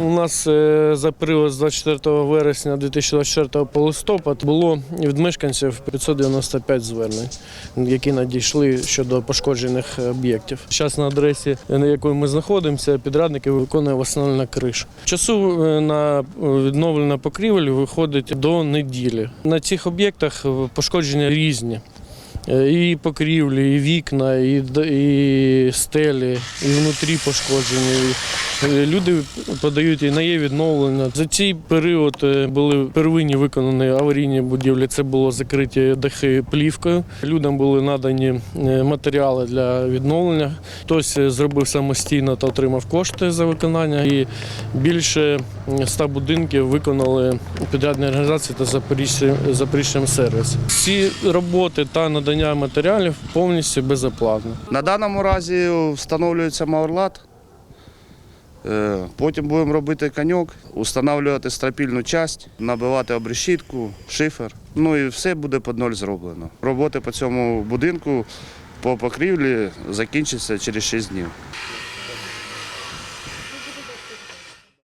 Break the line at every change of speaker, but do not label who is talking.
У нас е, за період з 24 вересня 2024 по листопад було від мешканців 595 звернень, які надійшли щодо пошкоджених об'єктів. Зараз на адресі, на якої ми знаходимося, підрадники виконує встановлення криш. Часу е, на відновлення покрівель виходить до неділі. На цих об'єктах е, пошкодження різні. Е, І покрівлі, і вікна, і, і стелі, і внутрі пошкоджені. Е, Люди подають і на є відновлення. За цей період е, були первинні виконані аварійні будівлі. Це було закриті дахи плівкою. Людям були надані е, матеріали для відновлення. Хтось зробив самостійно та отримав кошти за виконання. І більше 100 будинків виконали підрядні організації та Запоріжжя- Запоріжжям сервіс. Всі роботи та надання матеріалів повністю безоплатно.
На даному разі встановлюється маурлат. Е, Потім будемо робити коньок, встановлювати стропільну часть, набивати обрешітку, шифер. Ну і все буде під ноль зроблено. Роботи по цьому будинку по покрівлі закінчаться через 6 днів.